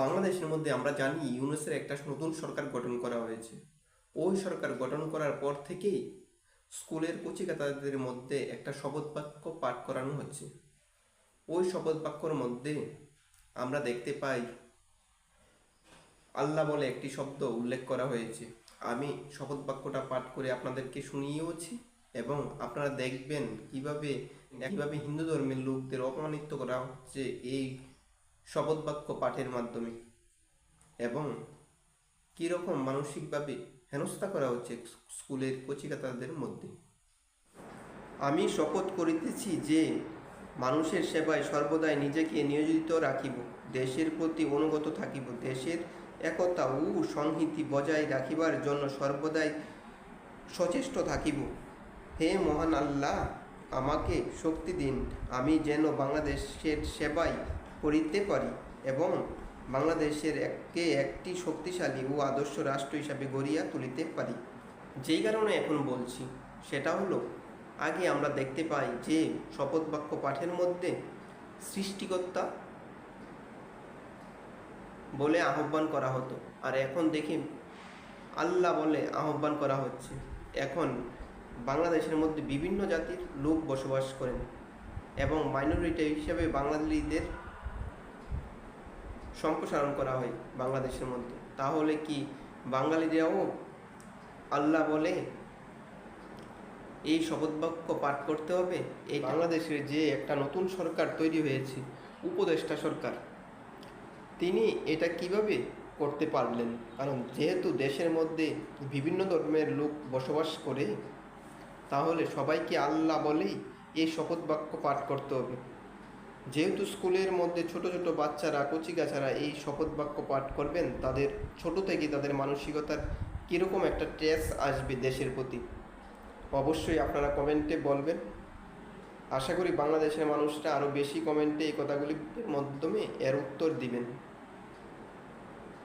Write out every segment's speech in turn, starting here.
বাংলাদেশের মধ্যে আমরা জানি ইউনুসের একটা নতুন সরকার গঠন করা হয়েছে। ওই সরকার গঠন করার পর থেকেই স্কুলের কচিকাতাদের মধ্যে একটা শপথ বাক্য পাঠ করানো হচ্ছে। ওই শপথ বাক্যর মধ্যে আমরা দেখতে পাই, আল্লাহ বলে একটি শব্দ উল্লেখ করা হয়েছে। আমি শপথ বাক্যটা পাঠ করে আপনাদেরকে শুনিয়েওছি এবং আপনারা দেখবেন কীভাবে কীভাবে হিন্দু ধর্মের লোকদের অপমানিত করা হচ্ছে এই শপথ বাক্য পাঠের মাধ্যমে। এবং কীরকম মানসিকভাবে হেনস্থা করা হচ্ছে স্কুলের কচিকাতাদের মধ্যে। আমি শপথ করিতেছি যে, মানুষের সেবায় সর্বদাই নিজেকে নিয়োজিত রাখিব, দেশের প্রতি অনুগত থাকিব, দেশের একতা ও সংহতি বজায় রাখিবার জন্য সর্বদাই সচেষ্ট থাকিব। হে মহান আল্লাহ, আমাকে শক্তি দিন, আমি যেন বাংলাদেশের সেবায় করিতে পারি এবং বাংলাদেশের এককে একটি শক্তিশালী ও আদর্শ রাষ্ট্র হিসাবে গড়িয়া তুলিতে পারি। যেই কারণে এখন বলছি, সেটা হলো, আগে আমরা দেখতে পাই যে শপথ বাক্য পাঠের মধ্যে সৃষ্টিকর্তা বলে আহ্বান করা হতো, আর এখন দেখি আল্লাহ বলে আহ্বান করা হচ্ছে। এখন বাংলাদেশের মধ্যে বিভিন্ন জাতির লোক বসবাস করেন এবং মাইনরিটি হিসাবে বাঙালিদের সম্প্রসারণ করা হয় বাংলাদেশের মধ্যে। তাহলে কি বাঙালিরাও আল্লাহ বলে এই শপথবাক্য পাঠ করতে হবে? এই বাংলাদেশের যে একটা নতুন সরকার তৈরি হয়েছে উপদেষ্টা সরকার তিনি এটা কীভাবে করতে পারলেন? কারণ যেহেতু দেশের মধ্যে বিভিন্ন ধর্মের লোক বসবাস করে তাহলে সবাইকে আল্লাহ বলেই এই শপথ বাক্য পাঠ করতে হবে। যেহেতু স্কুলের মধ্যে ছোট ছোট বাচ্চারা কচিকাচারা এই শপথ বাক্য পাঠ করবেন, তাদের ছোট থেকে তাদের মানসিকতার কীরকম একটা ট্রেস আসবে দেশের প্রতি? অবশ্যই আপনারা কমেন্টে বলবেন। আশা করি বাংলাদেশের মানুষরা আরও বেশি কমেন্টে এই কথাগুলির মাধ্যমে এর উত্তর দিবেন।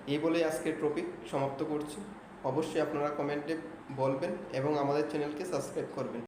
এই বলে আজকের টপিক সমাপ্ত করছি। অবশ্যই আপনারা কমেন্টে বলবেন এবং আমাদের চ্যানেলকে সাবস্ক্রাইব করবেন।